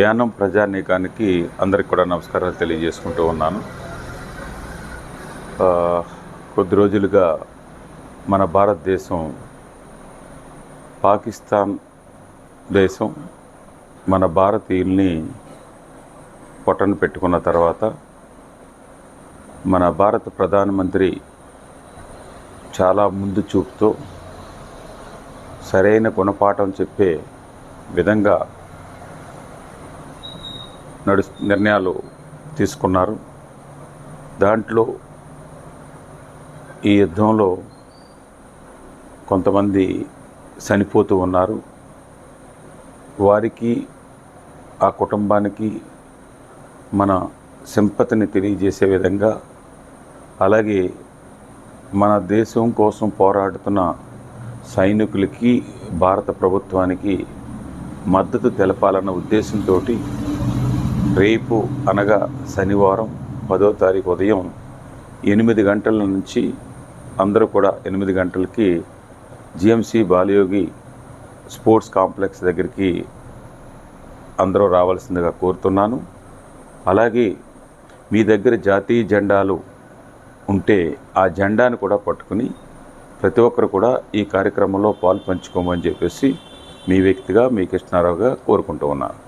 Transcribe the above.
యానం ప్రజానీకానికి అందరికి కూడా నమస్కారాలు తెలియజేసుకుంటూ ఉన్నాను. కొద్ది రోజులుగా మన భారతదేశం పాకిస్తాన్ దేశం మన భారతీయుల్ని పొట్టను పెట్టుకున్న తర్వాత మన భారత ప్రధానమంత్రి చాలా ముందు చూపుతో సరైన గుణపాఠం చెప్పే విధంగా నడు నిర్ణయాలు తీసుకున్నారు. దాంట్లో ఈ యుద్ధంలో కొంతమంది చనిపోతూ ఉన్నారు. వారికి ఆ కుటుంబానికి మన సింపతిని తెలియజేసే విధంగా అలాగే మన దేశం కోసం పోరాడుతున్న సైనికులకి భారత ప్రభుత్వానికి మద్దతు తెలపాలన్న ఉద్దేశంతో రేపు అనగా శనివారం పదో తారీఖు ఉదయం ఎనిమిది గంటల నుంచి అందరూ కూడా ఎనిమిది గంటలకి జిఎంసి బాలయోగి స్పోర్ట్స్ కాంప్లెక్స్ దగ్గరికి అందరూ రావాల్సిందిగా కోరుతున్నాను. అలాగే మీ దగ్గర జాతీయ జెండాలు ఉంటే ఆ జెండాను కూడా పట్టుకుని ప్రతి ఒక్కరు కూడా ఈ కార్యక్రమంలో పాలు పంచుకోమని చెప్పేసి మీ వ్యక్తిగా మీ కృష్ణారావుగా కోరుకుంటూ ఉన్నాను.